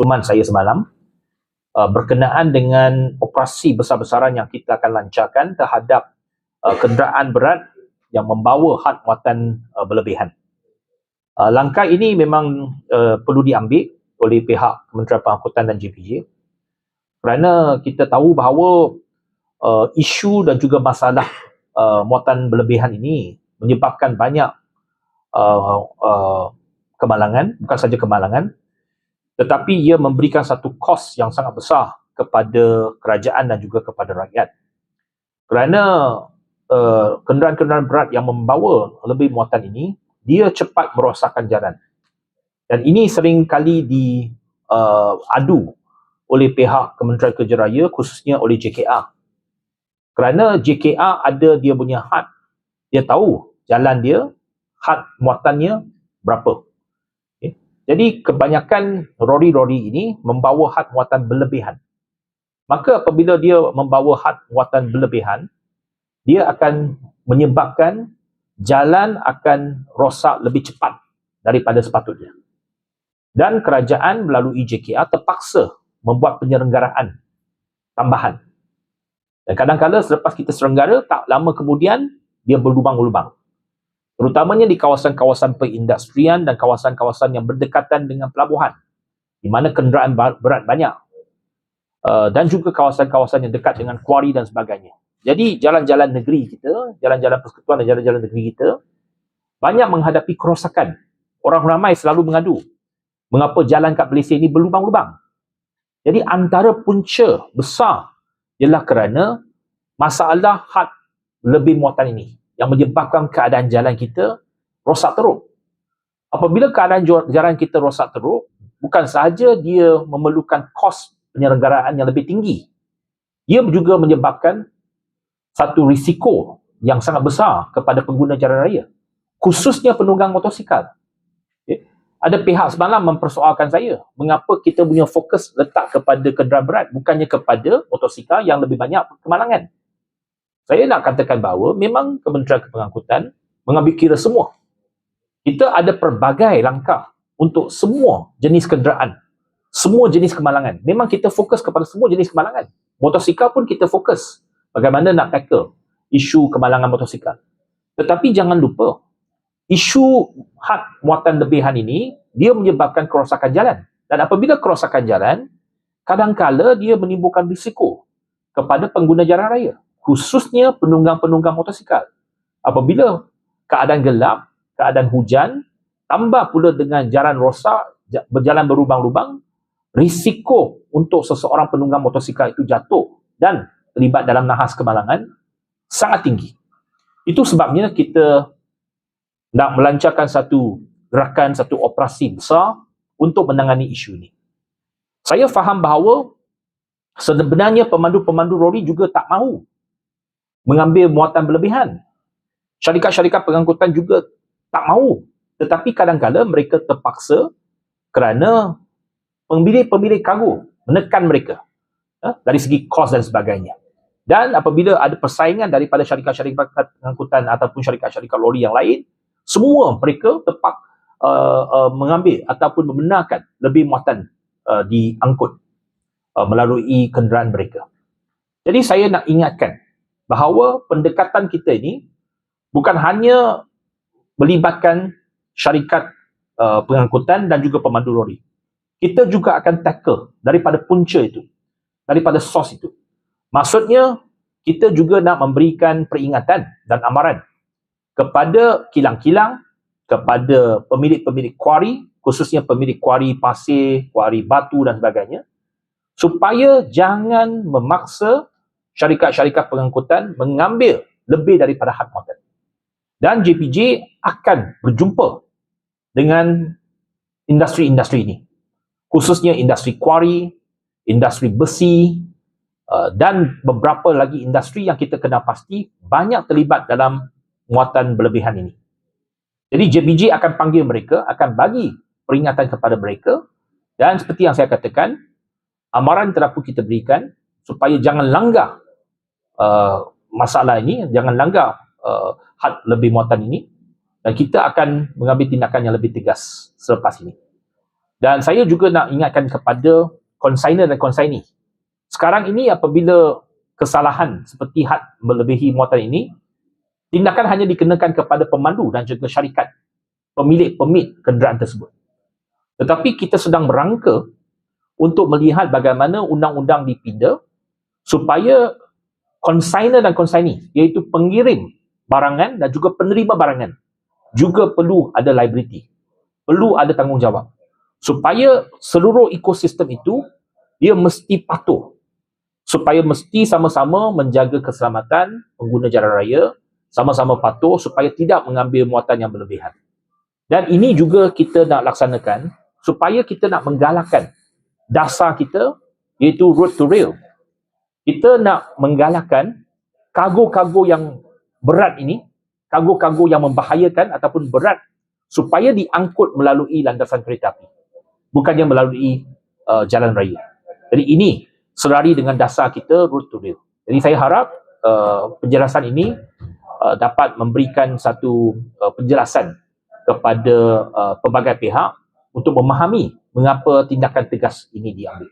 teman saya semalam uh, berkenaan dengan operasi besar-besaran yang kita akan lancarkan terhadap uh, kenderaan berat yang membawa had muatan uh, berlebihan. Uh, langkah ini memang uh, perlu diambil oleh pihak Kementerian Pengangkutan dan JPJ kerana kita tahu bahawa uh, isu dan juga masalah uh, muatan berlebihan ini menyebabkan banyak uh, uh, kemalangan, bukan saja kemalangan, tetapi ia memberikan satu kos yang sangat besar kepada kerajaan dan juga kepada rakyat. Kerana uh, kenderaan-kenderaan berat yang membawa lebih muatan ini, dia cepat merosakkan jalan. Dan ini sering kali diadu uh, oleh pihak Kementerian Kerja Raya khususnya oleh JKR. Kerana JKR ada dia punya had. Dia tahu jalan dia, had muatannya berapa. Jadi kebanyakan lori-lori ini membawa had muatan berlebihan. Maka apabila dia membawa had muatan berlebihan, dia akan menyebabkan jalan akan rosak lebih cepat daripada sepatutnya. Dan kerajaan melalui JKR terpaksa membuat penyelenggaraan tambahan. Dan kadang-kadang selepas kita selenggara, tak lama kemudian dia berlubang-lubang. Terutamanya di kawasan-kawasan perindustrian dan kawasan-kawasan yang berdekatan dengan pelabuhan. Di mana kenderaan berat banyak. Uh, dan juga kawasan-kawasan yang dekat dengan kuari dan sebagainya. Jadi jalan-jalan negeri kita, jalan-jalan persekutuan dan jalan-jalan negeri kita banyak menghadapi kerosakan. Orang ramai selalu mengadu mengapa jalan kat Malaysia ini berlubang-lubang. Jadi antara punca besar ialah kerana masalah had lebih muatan ini yang menyebabkan keadaan jalan kita rosak teruk. Apabila keadaan jalan kita rosak teruk, bukan sahaja dia memerlukan kos penyelenggaraan yang lebih tinggi. Ia juga menyebabkan satu risiko yang sangat besar kepada pengguna jalan raya khususnya penunggang motosikal okay. ada pihak semalam mempersoalkan saya mengapa kita punya fokus letak kepada kenderaan berat bukannya kepada motosikal yang lebih banyak kemalangan saya nak katakan bahawa memang Kementerian Pengangkutan mengambil kira semua. Kita ada pelbagai langkah untuk semua jenis kenderaan semua jenis kemalangan. Memang kita fokus kepada semua jenis kemalangan. Motosikal pun kita fokus. Bagaimana nak tackle isu kemalangan motosikal. Tetapi jangan lupa, isu had muatan lebihan ini, dia menyebabkan kerosakan jalan. Dan apabila kerosakan jalan, kadangkala dia menimbulkan risiko kepada pengguna jalan raya, khususnya penunggang-penunggang motosikal. Apabila keadaan gelap, keadaan hujan, tambah pula dengan jalan rosak, berjalan berlubang-lubang, risiko untuk seseorang penunggang motosikal itu jatuh dan terlibat dalam nahas kemalangan sangat tinggi. Itu sebabnya kita nak melancarkan satu gerakan, satu operasi besar untuk menangani isu ini. Saya faham bahawa sebenarnya pemandu-pemandu lori juga tak mahu mengambil muatan berlebihan. Syarikat-syarikat pengangkutan juga tak mahu. Tetapi kadang-kadang mereka terpaksa kerana pemilik-pemilik kargo menekan mereka eh, dari segi kos dan sebagainya. Dan apabila ada persaingan daripada syarikat-syarikat pengangkutan ataupun syarikat-syarikat lori yang lain, semua mereka tepat uh, uh, mengambil ataupun membenarkan lebih muatan uh, diangkut uh, melalui kenderaan mereka. Jadi saya nak ingatkan bahawa pendekatan kita ini bukan hanya melibatkan syarikat uh, pengangkutan dan juga pemandu lori. Kita juga akan tackle daripada punca itu, daripada sos itu. Maksudnya, kita juga nak memberikan peringatan dan amaran kepada kilang-kilang, kepada pemilik-pemilik kuari, khususnya pemilik kuari pasir, kuari batu dan sebagainya, supaya jangan memaksa syarikat-syarikat pengangkutan mengambil lebih daripada had muatan. Dan JPJ akan berjumpa dengan industri-industri ini. Khususnya industri kuari, industri besi, Uh, dan beberapa lagi industri yang kita kena pasti banyak terlibat dalam muatan berlebihan ini. Jadi JPJ akan panggil mereka, akan bagi peringatan kepada mereka dan seperti yang saya katakan, amaran terapu kita berikan supaya jangan langgar uh, masalah ini, jangan langgar uh, had lebih muatan ini dan kita akan mengambil tindakan yang lebih tegas selepas ini. Dan saya juga nak ingatkan kepada consigner dan consignee. Sekarang ini apabila kesalahan seperti had melebihi muatan ini, tindakan hanya dikenakan kepada pemandu dan juga syarikat pemilik permit kenderaan tersebut. Tetapi kita sedang berangka untuk melihat bagaimana undang-undang dipinda supaya consigner dan consignee iaitu pengirim barangan dan juga penerima barangan juga perlu ada liability. Perlu ada tanggungjawab. Supaya seluruh ekosistem itu dia mesti patuh. Supaya mesti sama-sama menjaga keselamatan pengguna jalan raya sama-sama patuh supaya tidak mengambil muatan yang berlebihan. Dan ini juga kita nak laksanakan supaya kita nak menggalakkan dasar kita iaitu road to rail kita nak menggalakkan kargo-kargo yang berat ini kargo-kargo yang membahayakan ataupun berat supaya diangkut melalui landasan kereta api bukannya melalui uh, jalan raya. Jadi ini selari dengan dasar kita road to rail. Jadi saya harap uh, penjelasan ini uh, dapat memberikan satu uh, penjelasan kepada uh, pelbagai pihak untuk memahami mengapa tindakan tegas ini diambil.